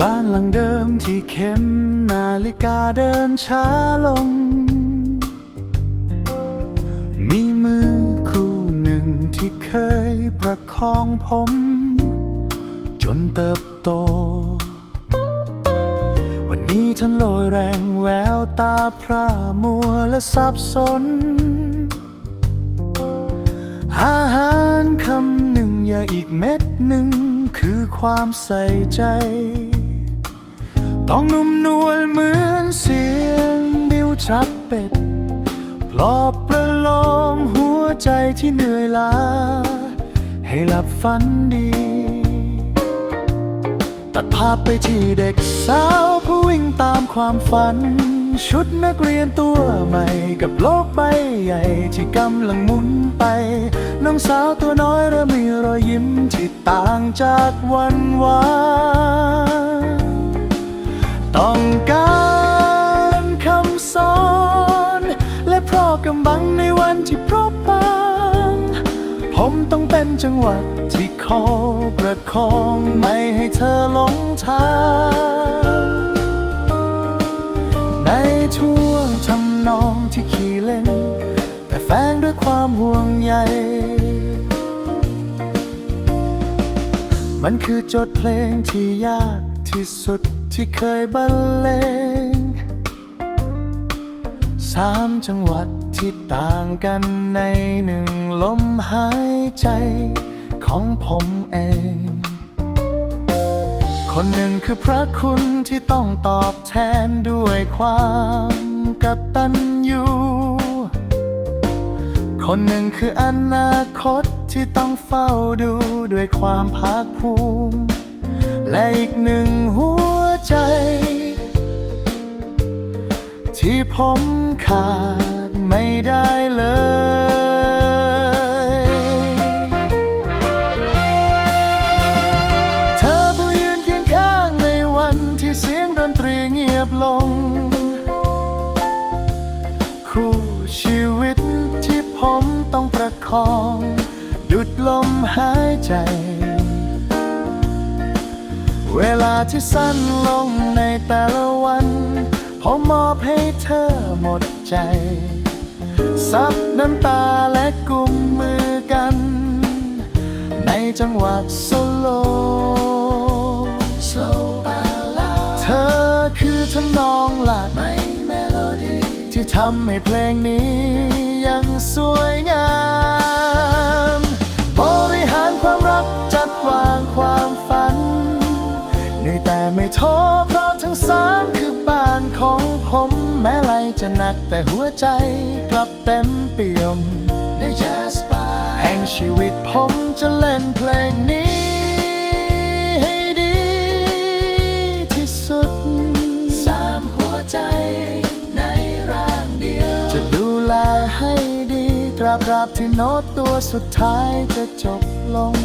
บ้านหลังเดิมที่เข็มนาฬิกาเดินช้าลง มีมือคู่หนึ่งที่เคยประคองผม จนเติบโต วันนี้ท่านโรยแรงแววตาพร่ามัวและสับสน อาหารคำหนึ่งอย่าอีกเม็ดหนึ่งคือความใส่ใจ ต้องนุ่มนวลเหมือนเสียงบิวชับเป็ดปลอบประโลมหัวใจที่เหนื่อยล้า ให้หลับฝันดี ตัดภาพไปที่เด็กสาวผู้วิ่งตามความฝัน ชุดนักเรียนตัวใหม่กับโลกใบใหญ่ที่กำลังหมุนไป น้องสาวตัวน้อยเริ่มมีรอยยิ้มที่ต่างจากวันวาน ต้องการคำสอน และเพราะกำบังในวันที่เพราะบางผมต้องเป็นจังหวะที่คอประคองไม่ให้เธอหลงทาง ในช่วงทำนองที่ขี่เล่น แต่แฝงด้วยความห่วงใยมันคือจทย์เพลงที่ยากที่สุด ที่เคยบรรเลงสามจังหวัดที่ต่างกันในหนึ่งลมหายใจของผมเอง คนหนึ่งคือพระคุณที่ต้องตอบแทนด้วยความกตัญญูคนหนึ่งคืออนาคตที่ต้องเฝ้าดูด้วยความภาคภูมิ และอีกหนึ่งหัว ใจ ที่ผมขาดไม่ได้เลยเธอผู้ยืนเคียงข้างในวันที่เสียงดนตรีเงียบลง คู่ชีวิตที่ผมต้องประคอง ดุดลมหายใจ เวลาที่สั้นลงในแต่ละวัน ผมมอบให้เธอหมดใจ ซับน้ำตาและกุมมือกัน ในจังหวะโซโลเธอคือทำนองหลักที่ทำให้เพลงนี้ยังสวย ไม่ท้อเพราะทั้งสามคือบ้านของผม แม้ไหลจะหนักแต่หัวใจกลับเต็มเปี่ยมได้แจสปาแห่งชีวิตผมจะเล่นเพลงนี้ให้ดีที่สุดสามหัวใจในร่างเดียว จะดูแลให้ดีตราบราบที่โน้ตตัวสุดท้ายจะจบลง